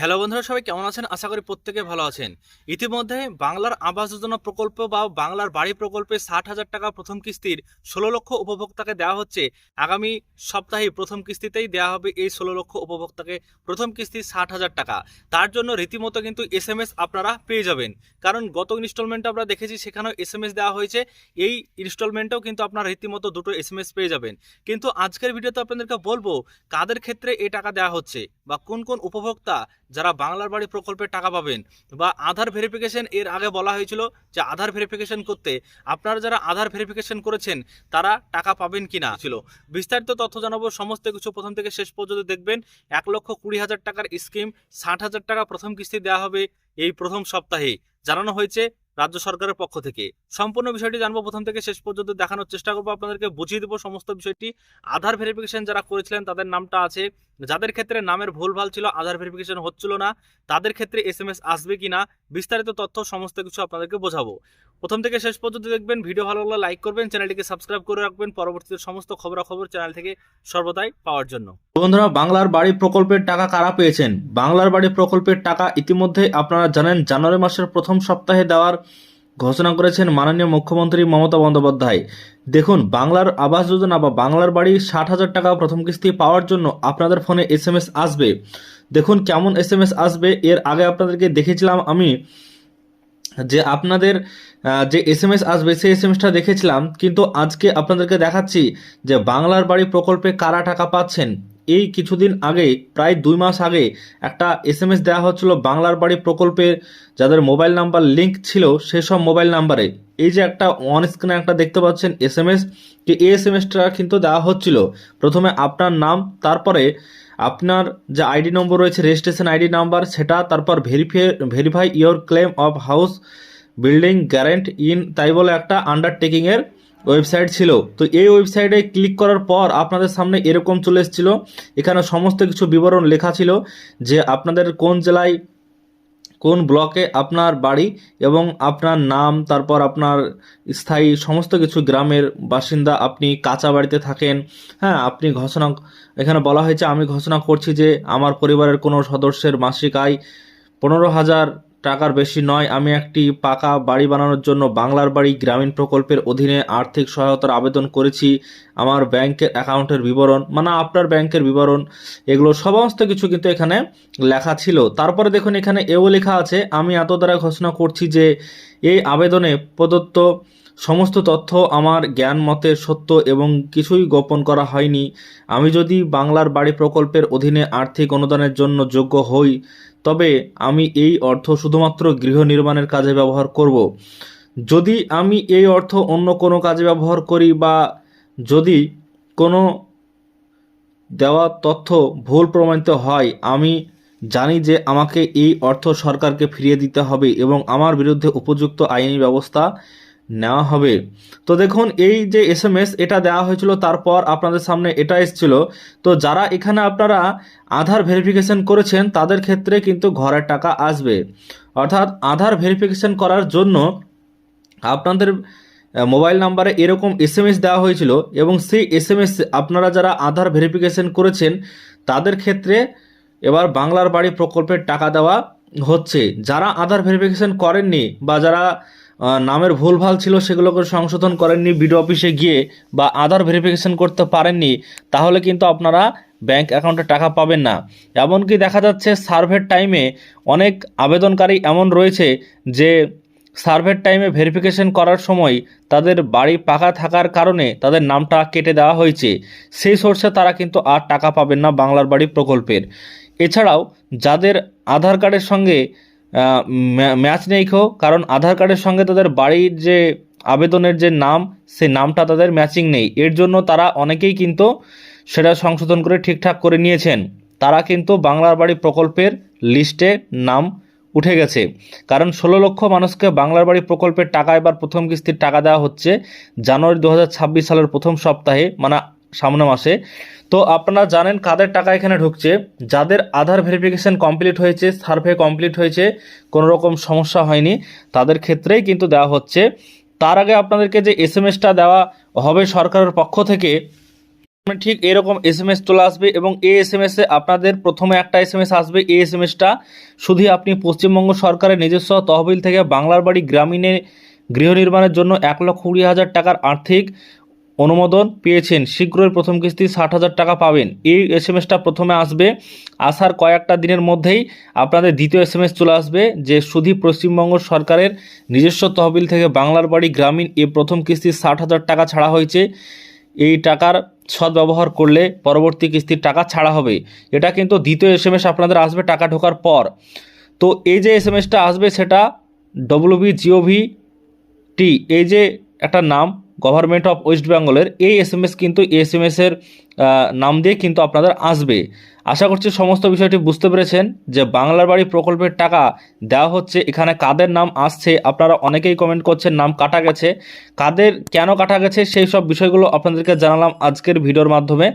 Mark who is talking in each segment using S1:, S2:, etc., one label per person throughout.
S1: Hello বন্ধুরা, সবাই কেমন আছেন? আশা করি প্রত্যেকে ভালো আছেন। ইতিমধ্যে বাংলার আবাস যোজনা প্রকল্প বা বাংলার বাড়ি প্রকল্পে ষাট হাজার টাকা প্রথম কিস্তির ষোলো লক্ষ উপভোক্তাকে দেওয়া হচ্ছে। আগামী সপ্তাহে প্রথম কিস্তিতেই দেওয়া হবে এই ষোলো লক্ষ উপভোক্তাকে প্রথম কিস্তি ষাট হাজার টাকা। তার জন্য রীতিমতো কিন্তু এস এম এস আপনারা পেয়ে যাবেন। কারণ গত ইনস্টলমেন্টে আমরা দেখেছি, সেখানেও এস এম এস দেওয়া হয়েছে। এই ইনস্টলমেন্টেও কিন্তু আপনারা রীতিমতো দুটো এস এম এস পেয়ে যাবেন। কিন্তু আজকের ভিডিওতে আপনাদেরকে বলব, কাদের ক্ষেত্রে এই টাকা দেওয়া হচ্ছে বা কোন কোন উপভোক্তা যারা বাংলার বাড়ি প্রকল্পে টাকা পাবেন বা আধার ভেরিফিকেশন এর আগে বলা হয়েছিল যে আধার ভেরিফিকেশন করতে, আপনারা যারা আধার ভেরিফিকেশন করেছেন, তারা টাকা পাবেন কি না ছিল। বিস্তারিত তথ্য জানাব, সমস্ত কিছু প্রথম থেকে শেষ পর্যন্ত দেখবেন। এক লক্ষ কুড়ি হাজার টাকার স্কিম ষাট হাজার টাকা প্রথম কিস্তি দেওয়া হবে এই প্রথম সপ্তাহে। জানানো হয়েছে রাজ্য সরকারের পক্ষ থেকে। সম্পূর্ণ বিষয়টি জানব প্রথম থেকে শেষ পর্যন্ত দেখানোর চেষ্টা করব। আপনাদেরকে বুঝিয়ে দেবো সমস্ত বিষয়টি। আধার ভেরিফিকেশন যারা করেছিলেন, তাদের নামটা আছে। যাদের ক্ষেত্রে নামের ভুল ভালো ছিল, আধার ভেরিফিকেশন হচ্ছিল না, তাদের ক্ষেত্রে এস এম এস আসবে কি না বিস্তারিত তথ্য, সমস্ত কিছু আপনাদেরকে বোঝাবো। প্রথম থেকে শেষ পর্যন্ত দেখবেন, ভিডিও ভালো লাগলে লাইক করবেন, চ্যানেলটিকে সাবস্ক্রাইব করে রাখবেন। পরবর্তীতে সমস্ত খবরাখবর চ্যানেল থেকে সর্বদাই পাওয়ার জন্য।
S2: বন্ধুরা, বাংলার বাড়ি প্রকল্পের টাকা কারা পেয়েছেন? বাংলার বাড়ি প্রকল্পের টাকা ইতিমধ্যে আপনারা জানেন, জানুয়ারি মাসের প্রথম সপ্তাহে দেওয়ার ঘোষণা করেছেন মাননীয় মুখ্যমন্ত্রী মমতা বন্দ্যোপাধ্যায়। দেখুন, বাংলার আবাস যোজনা বা বাংলার বাড়ি ষাট হাজার টাকা প্রথম কিস্তি পাওয়ার জন্য আপনাদের ফোনে এস আসবে। দেখুন কেমন এস আসবে। এর আগে আপনাদেরকে দেখেছিলাম আমি যে আপনাদের যে এস এম এস আসবে, সেই এস এম এসটা দেখেছিলাম। কিন্তু আজকে আপনাদেরকে দেখাচ্ছি যে বাংলার বাড়ি প্রকল্পে কারা টাকা পাচ্ছেন। এই কিছুদিন আগে, প্রায় দুই মাস আগে, একটা এস এম এস দেওয়া হচ্ছিল বাংলার বাড়ি প্রকল্পের যাদের মোবাইল নাম্বার লিঙ্ক ছিল সেসব মোবাইল নাম্বারে। এই যে একটা অন স্ক্রিনে একটা দেখতে পাচ্ছেন এস এম এস যে এই এস এম এসটা কিন্তু দেওয়া হচ্ছিল। প্রথমে আপনার নাম, তারপরে আপনার যে আইডি নম্বর রয়েছে রেজিস্ট্রেশন আইডি নাম্বার সেটা, তারপর verify verify your claim of house building guarantee in তাই বলে একটা আন্ডারটেকিংয়ের ওয়েবসাইট ছিল। তো এই ওয়েবসাইটে ক্লিক করার পর আপনাদের সামনে এরকম চলে এসেছিল। এখানে সমস্ত কিছু বিবরণ লেখা ছিল যে আপনাদের কোন জেলায় কোন ব্লকে আপনার বাড়ি এবং আপনার নাম, তারপর আপনার স্থায়ী সমস্ত কিছু গ্রামের বাসিন্দা, আপনি কাঁচা বাড়িতে থাকেন। হ্যাঁ আপনি ঘোষণা, এখানে বলা হয়েছে, আমি ঘোষণা করছি যে আমার পরিবারের কোনো সদস্যের মাসিক আয় পনেরো হাজার টাকার বেশি নয়, আমি একটি পাকা বাড়ি বানানোর জন্য বাংলার বাড়ি গ্রামীণ প্রকল্পের অধীনে আর্থিক সহায়তার আবেদন করেছি। আমার ব্যাংকের অ্যাকাউন্টের বিবরণ মানে আপনার ব্যাংকের বিবরণ, এগুলো সমস্ত কিছু কিন্তু এখানে লেখা ছিল। তারপরে দেখুন এখানে এও লেখা আছে, আমি এত দ্বারা ঘোষণা করছি যে এই আবেদনে প্রদত্ত সমস্ত তথ্য আমার জ্ঞান, মতে সত্য এবং কিছুই গোপন করা হয়নি। আমি যদি বাংলার বাড়ি প্রকল্পের অধীনে আর্থিক অনুদানের জন্য যোগ্য হই, তবে আমি এই অর্থ শুধুমাত্র গৃহ নির্মাণের কাজে ব্যবহার করব। যদি আমি এই অর্থ অন্য কোনো কাজে ব্যবহার করি বা যদি কোনো দেওয়া তথ্য ভুল প্রমাণিত হয়, আমি জানি যে আমাকে এই অর্থ সরকারকে ফিরিয়ে দিতে হবে এবং আমার বিরুদ্ধে উপযুক্ত আইনি ব্যবস্থা নেওয়া হবে। তো দেখুন, এই যে এস এম এস এটা দেওয়া হয়েছিল, তারপর আপনাদের সামনে এটা এসেছিল। তো যারা এখানে আপনারা আধার ভেরিফিকেশন করেছেন, তাদের ক্ষেত্রে কিন্তু ঘরের টাকা আসবে। অর্থাৎ আধার ভেরিফিকেশন করার জন্য আপনাদের মোবাইল নাম্বারে এরকম এস এম এস দেওয়া হয়েছিল এবং সেই এস এম এস আপনারা যারা আধার ভেরিফিকেশন করেছেন, তাদের ক্ষেত্রে এবার বাংলার বাড়ি প্রকল্পের টাকা দেওয়া হচ্ছে। যারা আধার ভেরিফিকেশন করেননি বা যারা নামের ভুলভাল ছিল সেগুলোকে সংশোধন করেননি বিডিও অফিসে গিয়ে বা আধার ভেরিফিকেশন করতে পারেননি, তাহলে কিন্তু আপনারা ব্যাংক অ্যাকাউন্টে টাকা পাবেন না। এমনকি দেখা যাচ্ছে সার্ভের টাইমে অনেক আবেদনকারী এমন রয়েছে যে সার্ভের টাইমে ভেরিফিকেশন করার সময় তাদের বাড়ি পাকা থাকার কারণে তাদের নামটা কেটে দেওয়া হয়েছে। সেই সোর্সে তারা কিন্তু আর টাকা পাবেন না বাংলার বাড়ি প্রকল্পের। এছাড়াও যাদের আধার কার্ডের সঙ্গে ম্যাচ নেই খো কারণ আধার কার্ডের সঙ্গে তাদের বাড়ির যে আবেদনের যে নাম, সেই নামটা তাদের ম্যাচিং নেই। এর জন্য তারা অনেকেই কিন্তু সেটা সংশোধন করে ঠিকঠাক করে নিয়েছেন। তারা কিন্তু বাংলার বাড়ি প্রকল্পের লিস্টে নাম উঠে গেছে। কারণ ষোলো লক্ষ মানুষকে বাংলার বাড়ি প্রকল্পের টাকা এবার প্রথম কিস্তির টাকা দেওয়া হচ্ছে জানুয়ারি দু হাজার ছাব্বিশ সালের প্রথম সপ্তাহে মানে সামনে মাসে। তো আপনারা জানেন কাদের টাকা এখানে ঢুকছে। যাদের আধার ভেরিফিকেশন কমপ্লিট হয়েছে সার্ভে কমপ্লিট হয়েছে, কোনো রকম সমস্যা হয়নি, তাদের ক্ষেত্রেই কিন্তু দেওয়া হচ্ছে। তার আগে আপনাদেরকে যে এস এম এসটা দেওয়া হবে সরকারের পক্ষ থেকে, ঠিক এরকম এস এম এস চলে আসবে এবং এই এস এম এসে আপনাদের প্রথমে একটা এস এম এস আসবে। এই এস এম এসটা শুধু আপনি পশ্চিমবঙ্গ সরকারের নিজস্ব তহবিল থেকে বাংলার বাড়ি গ্রামীণে গৃহ নির্মাণের জন্য এক লক্ষ কুড়ি হাজার টাকার আর্থিক অনুমোদন পেয়েছেন। শীঘ্রই প্রথম কিস্তি ষাট হাজার টাকা পাবেন। এই এস এম এসটা প্রথমে আসবে। আসার কয়েকটা দিনের মধ্যেই আপনাদের দ্বিতীয় এস এম এস চলে আসবে, যে শুধু পশ্চিমবঙ্গ সরকারের নিজস্ব তহবিল থেকে বাংলার বাড়ি গ্রামীণ এই প্রথম কিস্তি ষাট হাজার টাকা ছাড়া হয়েছে। এই টাকার সদ্ব্যবহার করলে পরবর্তী কিস্তির টাকা ছাড়া হবে। এটা কিন্তু দ্বিতীয় এস এম এস আপনাদের আসবে টাকা ঢোকার পর। তো এই যে এস এম এসটা আসবে সেটা ডব্লিউবি জিওভি টি এই যে একটা নাম গভর্নমেন্ট অফ ওয়েস্ট বেঙ্গলের এই এস এম এস কিন্তু এস এম এসের নাম দিয়ে কিন্তু আপনাদের আসবে। আশা করছি সমস্ত বিষয়টি বুঝতে পেরেছেন যে বাংলার বাড়ি প্রকল্পের টাকা দেওয়া হচ্ছে, এখানে কাদের নাম আসছে, আপনারা অনেকেই কমেন্ট করছেন নাম কাটা গেছে। কাদের কেন কাটা গেছে সেই সব বিষয়গুলো আপনাদেরকে জানালাম আজকের ভিডিওর মাধ্যমে।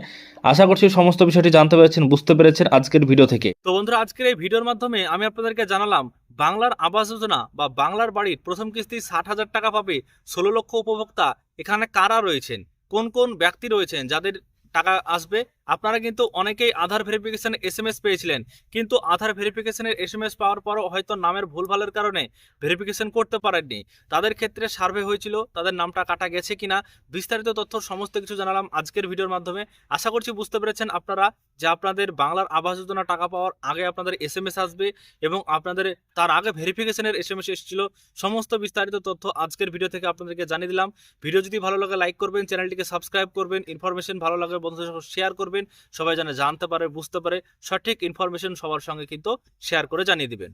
S2: আশা করছি সমস্ত বিষয়টি জানতে পেরেছেন, বুঝতে পেরেছেন আজকের ভিডিও থেকে।
S1: তো বন্ধুরা, আজকের এই ভিডিওর মাধ্যমে আমি আপনাদেরকে জানালাম, বাংলার আবাস যোজনা বা বাংলার বাড়ির প্রথম কিস্তি ষাট হাজার টাকা পাবে ষোলো লক্ষ উপভোক্তা। এখানে কারা রয়েছেন? কোন কোন ব্যক্তি রয়েছেন যাদের টাকা আসবে? আপনারা কিন্তু অনেকেই Aadhaar verification S M S পেয়েছিলেন, কিন্তু আধার ভেরিফিকেশনের এস এম এস পাওয়ার পরও হয়তো নামের ভুলভালের কারণে ভেরিফিকেশন করতে পারেননি। তাদের ক্ষেত্রে সার্ভে হয়েছিল, তাদের নামটা কাটা গেছে কিনা, বিস্তারিত তথ্য সমস্ত কিছু জানালাম আজকের ভিডিওর মাধ্যমে। আশা করছি বুঝতে পেরেছেন আপনারা যে আপনাদের বাংলার আবাস যোজনা টাকা পাওয়ার আগে আপনাদের এস এম এস আসবে এবং আপনাদের তার আগে ভেরিফিকেশনের এস এম এস এসেছিল। সমস্ত বিস্তারিত তথ্য আজকের ভিডিও থেকে আপনাদেরকে জানিয়ে দিলাম। ভিডিও যদি ভালো লাগে লাইক করবেন, চ্যানেলটিকে সাবস্ক্রাইব করবেন ইনফরমেশন ভালো লাগে, বন্ধুদের শেয়ার করবেন, সবাই যেন জানতে পারে, বুঝতে পারে, সঠিক ইনফরমেশন সবার সঙ্গে কিন্তু শেয়ার করে জানিয়ে দিবেন।